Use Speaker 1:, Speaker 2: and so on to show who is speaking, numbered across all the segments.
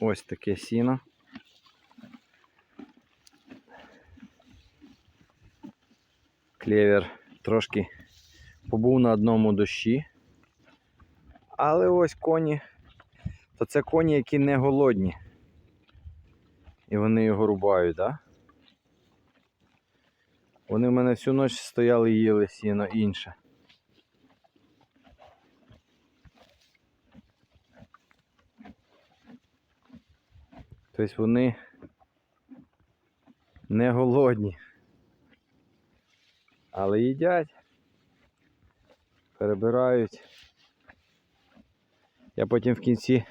Speaker 1: ось таке сіно. Клевер трошки побув на одному дощі. Але ось коні, то це коні, які не голодні. І вони його рубають, так? Да? Вони в мене всю ніч стояли і їли сіно інше. Тобто вони не голодні. Але їдять, перебирають. Я потім в кінці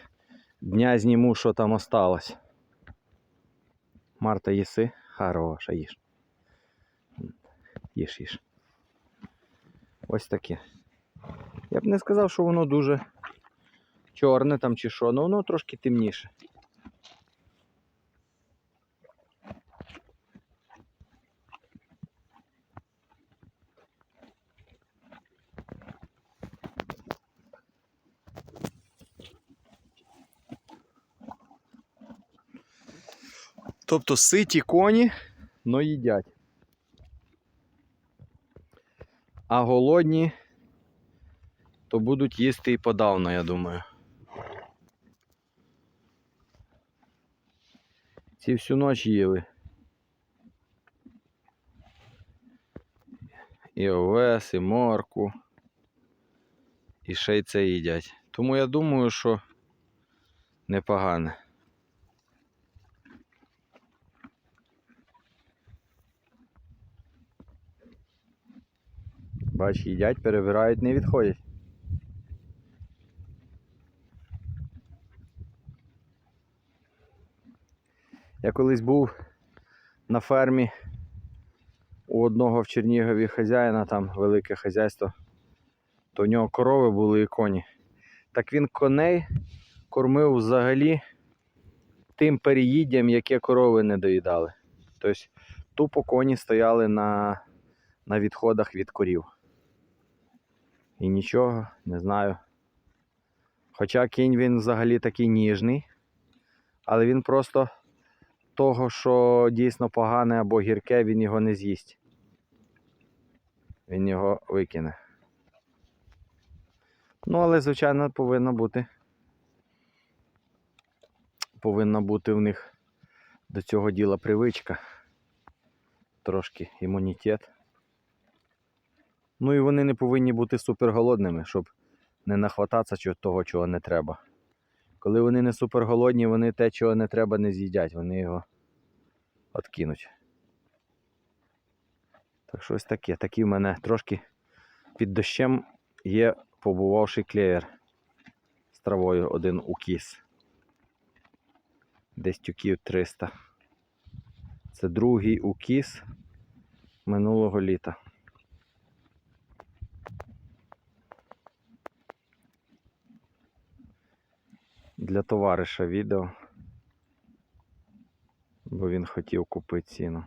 Speaker 1: дня зніму, що там осталось. Марта, їси? Хороша, їж. Їж, їж. Ось таке. Я б не сказав, що воно дуже чорне там чи що, але воно трошки темніше. Тобто ситі коні, но їдять. А голодні, то будуть їсти і подавно, я думаю. Ці всю ніч їли. І овес, і морку. І ще й це їдять. Тому я думаю, що непогане. Бач, їдять, перебирають, не відходять. Я колись був на фермі у одного в Чернігові хазяїна, там велике хазяйство, то в нього корови були і коні. Так він коней кормив взагалі тим переїддям, яке корови не доїдали. Тобто тупо коні стояли на, на відходах від корів. І нічого, не знаю. Хоча кінь він взагалі такий ніжний, але він просто того, що дійсно погане або гірке, він його не з'їсть. Він його викине. Ну, але, звичайно, повинна бути. Повинна бути в них до цього діла привичка. Трошки імунітет. Ну і вони не повинні бути суперголодними, щоб не нахвататися того, чого не треба. Коли вони не суперголодні, вони те, чого не треба, не з'їдять, вони його откинуть. Так що ось таке. Такий в мене трошки під дощем є побувавший клеєр з травою один укіс. Десь тюків 300. Це другий укіс минулого літа. Для товариша відео, бо він хотів купити ціну.